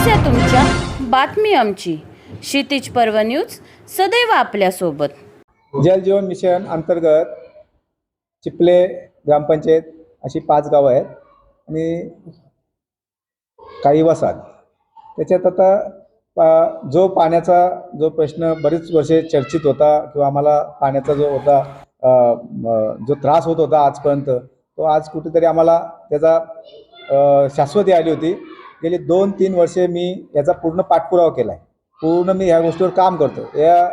समस्या तुमच्या बातमी आमची. क्षितिज पर्व न्यूज सदैव आपल्यासोबत. जल जीवन मिशन अंतर्गत चिपले ग्रामपंचायत अशी पाच गावं आहेत आणि काही वसाहत. त्याच्यात आता जो पाण्याचा जो प्रश्न बरीच वर्षे चर्चित होता किंवा आम्हाला पाण्याचा जो होता जो त्रास होत होता आजपर्यंत तो आज कुठेतरी आम्हाला त्याचा शाश्वती आली होती. गेली दोन तीन वर्षे मी याचा पूर्ण पाठपुरावा केला आहे पूर्ण मी ह्या गोष्टीवर काम करतो या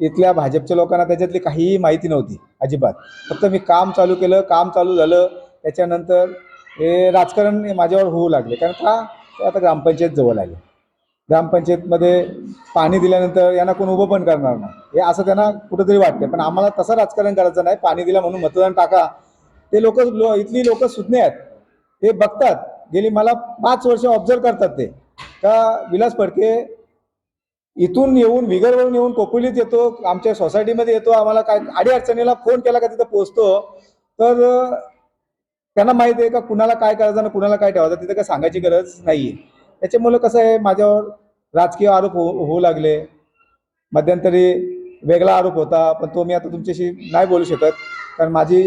इथल्या भाजपच्या लोकांना त्याच्यातली काहीही माहिती नव्हती अजिबात. फक्त मी काम चालू केलं काम चालू झालं. त्याच्यानंतर हे राजकारण हे माझ्यावर होऊ लागले. कारण का? आता ग्रामपंचायत जवळ आले. ग्रामपंचायतमध्ये पाणी दिल्यानंतर यांना कोण उभं पण करणार नाही. हे असं त्यांना कुठंतरी वाटते पण आम्हाला तसं राजकारण करायचं नाही. पाणी दिलं म्हणून मतदान टाका. ते लोक लो इथली लोक सुज्ञ आहेत. ते बघतात. गेली मला पाच वर्ष ऑब्झर्व करतात ते. का विलास फडके इथून येऊन विगरवरून येऊन कोकुलीत येतो आमच्या सोसायटीमध्ये येतो आम्हाला काय अडीअडचणीला फोन केला का तिथं पोचतो तर त्यांना माहिती आहे का कुणाला काय करायचं आणि कुणाला काय ठेवायचं तिथं काय सांगायची गरज नाही आहे त्याच्यामुळं कसं आहे माझ्यावर राजकीय आरोप हो होऊ लागले. मध्यंतरी वेगळा आरोप होता पण तो मी आता तुमच्याशी नाही बोलू शकत. कारण माझी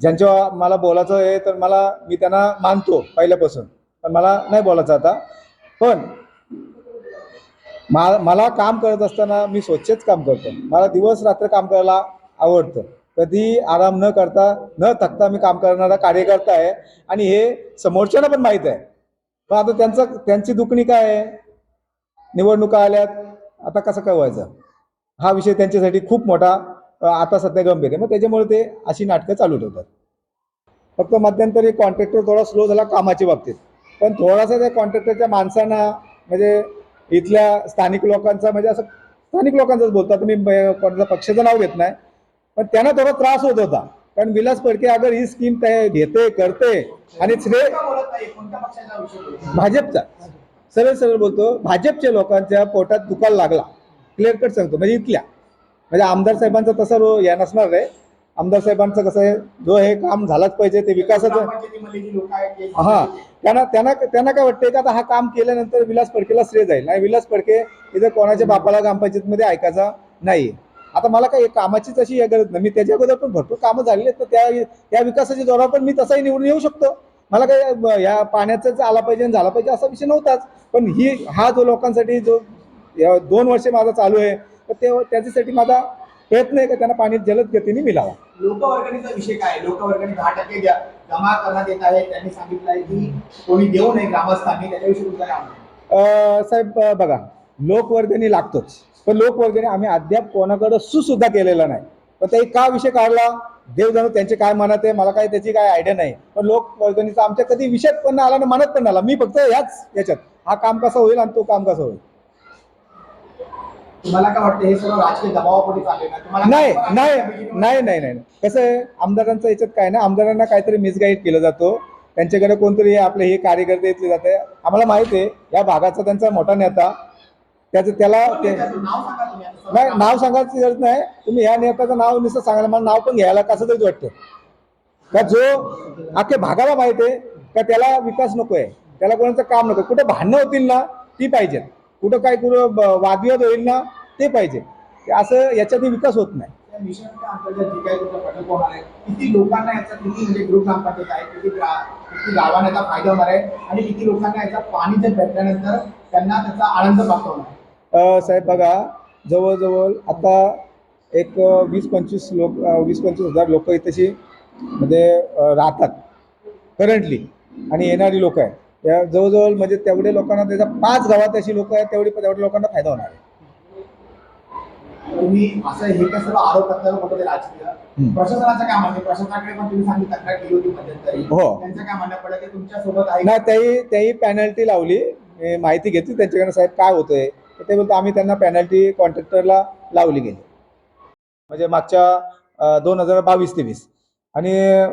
ज्यांच्या मला बोलायचं आहे तर मला मी त्यांना मानतो पहिल्यापासून. पण मला नाही बोलायचं आता. पण मा मला काम करत असताना मी स्वच्छच काम करतो. मला दिवस रात्र काम करायला आवडतं. कधी आराम न करता न थकता मी काम करणारा कार्यकर्ता आहे. आणि हे समोरच्यांना पण माहीत आहे. पण आता त्यांचं त्यांची दुखणी काय आहे? निवडणुका आल्यात. आता कसं काय व्हायचं हा विषय त्यांच्यासाठी खूप मोठा आता सध्या गंभीर आहे. मग त्याच्यामुळे ते अशी नाटकं चालू ठेवतात. फक्त मध्यंतरी कॉन्ट्रॅक्टर थोडा स्लो झाला कामाच्या बाबतीत. पण थोडासा त्या कॉन्ट्रॅक्टरच्या माणसांना म्हणजे इथल्या स्थानिक लोकांचा म्हणजे असं स्थानिक लोकांचाच बोलतात. मी कोणाचा पक्षाचं नाव घेत नाही. पण त्यांना थोडा त्रास होत होता. कारण विलास फडके अगर ही स्कीम घेते करते आणि भाजपचा. सरळ सरळ बोलतो भाजपच्या लोकांच्या पोटात दुकान लागला. क्लिअर कट सांगतो. म्हणजे इथल्या. म्हणजे आमदार साहेबांचं तसं रो या नसणार आहे आमदार साहेबांचं कसं आहे जो हे काम झालंच पाहिजे ते विकासाचं हा. त्यांना त्यांना त्यांना काय वाटतंय का आता हा काम केल्यानंतर विलास फडकेला श्रेय जाईल? नाही विलास फडके इथं कोणाच्या बापाला ग्रामपंचायतमध्ये ऐकायचा नाही आता मला काही कामाचीच अशी हे गरज नाही मी त्याच्या अगोदर पण भरपूर कामं झालेली आहेत तर त्या त्या विकासाच्या जोरावर पण मी तसाही निवडून येऊ शकतो. मला काही ब- या पाण्याचाच आला पाहिजे आणि झाला पाहिजे असा विषय नव्हताच. पण ही हा जो लोकांसाठी जो दोन वर्षे माझा चालू आहे तर ते त्याच्यासाठी माझा प्रयत्न आहे का त्यांना पाणी जलद गतीने मिळावा. लोकवर्गणीचा विषय काय? लोकवर्गणी दहा टक्के जमा करण्यात येत आहे. त्यांनी सांगितलं आहे की कोणी देऊ नये ग्रामस्थांनी त्याच्याविषयी तुमचं काय साहेब बघा लोकवर्गणी लागतोच. पण लोकवर्गणी आम्ही अद्याप कोणाकडे सुसुद्धा केलेला नाही. पण ते का विषय काढला? देव जाणू त्यांचे काय मनात आहे? मला काही त्याची काय आयडिया नाही. पण लोकवर्गणीचा आमच्या कधी विषयात पण आला आणि मनात पण आला. मी फक्त ह्याच याच्यात. हा काम कसं होईल आणि तो काम कसं होईल? तुम्हाला काय वाटतं हे सर्व राजकीय दबावापोटी चालले ना तुम्हाला नाही काय- नाही नाही नाही नाही. कसं आहे आमदारांचं याच्यात काय ना आमदारांना काहीतरी मिसगाईड केलं जातो. त्यांच्याकडे कोणतरी आपले हे कार्यकर्ते येतले जाते. आम्हाला माहीत आहे या भागाचा त्यांचा मोठा नेता. त्याचं त्याला ते त्याचं? नाव सांगा तुम्ही आता. नाही नाव. सांगायची गरज नाही. तुम्ही ह्या नेत्याचं नाव नुसतं सांगायला मला नाव पण घ्यायला कसं तरी वाटतं. का जो अख्ख्या भागाला माहीत आहे का त्याला विकास नको आहे त्याला कोणाचं काम नको कुठं भांडणं होतील ना ती पाहिजेत. कुठं काय कुठं वादविवाद होईल ना ते पाहिजे. असं याच्यातही विकास होत नाही. किती लोकांना याचा किती म्हणजे ग्रुप ग्रामपंचायत आहे? किती ग्रा- किती गावांना याचा फायदा होणार आहे? आणि किती लोकांना याचा पाणी जर भेटल्यानंतर त्यांना त्याचा आनंद प्राप्त होणार साहेब बघा जवळजवळ आता एक वीस पंचवीस लोक वीस पंचवीस हजार लोक इथेशी म्हणजे राहतात. करंटली आणि येणारी लोक आहे त्या जवळजवळ म्हणजे तेवढे लोकांना त्याचा पाच गावात अशी लोक आहेत तेवढी तेवढ्या लोकांना फायदा होणार आहे. तुम्ही असं हे काय सर्व आरोप करताना राजकीय. प्रशासनाचं काय म्हणणं आहे? प्रशासनाकडे पण तुम्ही सांगितली तक्रार केली होती मध्यंतरी हो. त्यांचं काय म्हणणं पडलं की तुमच्यासोबत आहे. नाही त्याही त्याही पॅनल्टी लावली. माहिती घेतली. त्यांच्याकडे साहेब काय होतंय? तर ते बोलतो आम्ही त्यांना पॅनल्टी कॉन्ट्रॅक्टरला लावली गेली. म्हणजे मागच्या दोन हजार बावीस तेवीस. आणि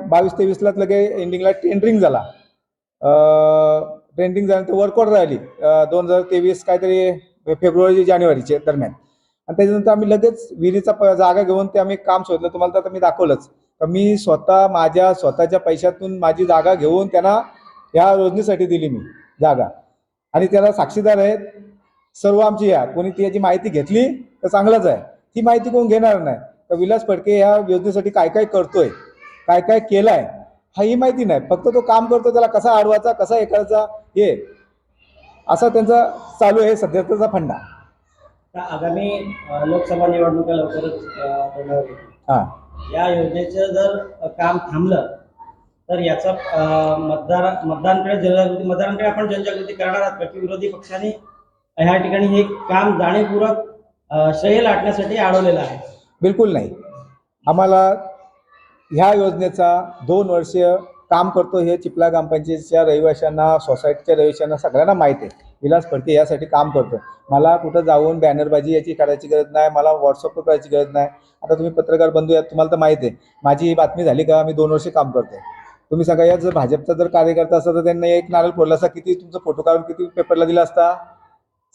बावीस तेवीसलाच लगे एंडिंगला टेंडरिंग झाला. ट्रेंडिंग झाल्यानंतर वर्कआउट राहिली. दोन हजार तेवीस काहीतरी फेब्रुवारी जानेवारीच्या दरम्यान. आणि त्याच्यानंतर आम्ही लगेच विहिरीचा प- जागा घेऊन ते आम्ही काम शोधलं. तुम्हाला तर आता मी दाखवलंच. तर मी स्वतः माझ्या स्वतःच्या पैशातून माझी जागा घेऊन त्यांना ह्या योजनेसाठी दिली मी जागा. आणि त्याला साक्षीदार आहेत सर्व आमची या कोणी ती याची माहिती घेतली तर चांगलंच आहे. ती माहिती कोण घेणार नाही? तर विलास फडके या योजनेसाठी काय काय करतोय? काय काय केलं आहे हा ही माहिती नाही. फक्त तो काम करतो त्याला कसा अडवायचा कसा हे करायचा हे. असा त्यांचा चालू आहे सध्याचा फंडा. आगामी लोकसभा निवडणुका लवकरच. हां. या योजनेचं जर काम थांबलं तर याचा मतदार मतदारांकडे जनजागृती मतदारांकडे आपण जनजागृती करणार आहात. का की विरोधी पक्षाने ह्या ठिकाणी हे काम जाणीवपूर्वक श्रेय लाटण्यासाठी अडवलेलं आहे. बिलकुल नाही. आम्हाला ह्या योजनेचा दोन वर्ष काम करतो हे चिपला ग्रामपंचायतीच्या रहिवाशांना सोसायटीच्या रहिवाशांना सगळ्यांना माहिती आहे. विलास फडके यासाठी काम करतो मला कुठं जाऊन बॅनरबाजी याची करायची गरज नाही मला व्हॉट्सअपवर करायची गरज नाही. आता तुम्ही पत्रकार बंधू आहेत तुम्हाला तर माहिती आहे. माझी ही बातमी झाली का मी दोन वर्ष काम करतो तुम्ही सांगा या जर भाजपचा जर कार्यकर्ता असता तर त्यांनी एक नारळ फोडला असता. किती तुमचा फोटो काढून किती पेपरला दिला असता?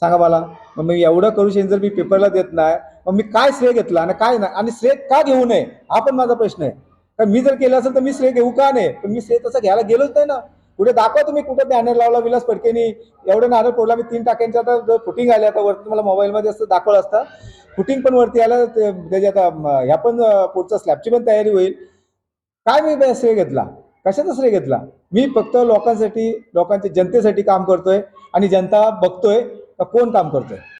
सांगा मला. मग मी एवढं करू शकेन जर मी पेपरला देत नाही मग मी काय श्रेय घेतला आणि काय नाही? आणि श्रेय का घेऊ नये? हा पण माझा प्रश्न आहे. कारण मी जर केलं असेल तर मी श्रेय घेऊ का नाही? पण मी श्रेय तसं घ्यायला गेलोच नाही ना. कुठे दाखवा तुम्ही कुठे बॅनर लावला विलास फडकेनी. एवढं नारळ फोडला मी तीन टाक्यांच्या आता फुटिंग आल्या आता वरती मला मोबाईलमध्ये असं दाखवलं असतं. फुटिंग पण वरती आलं त्याची म्हणजे आता ह्या पण पुढच्या स्लॅबची पण तयारी होईल. काय मी श्रेय घेतला? कशाचा श्रेय घेतला? मी फक्त लोकांसाठी लोकांच्या जनतेसाठी काम करतोय आणि जनता बघतोय का कोण काम करतोय?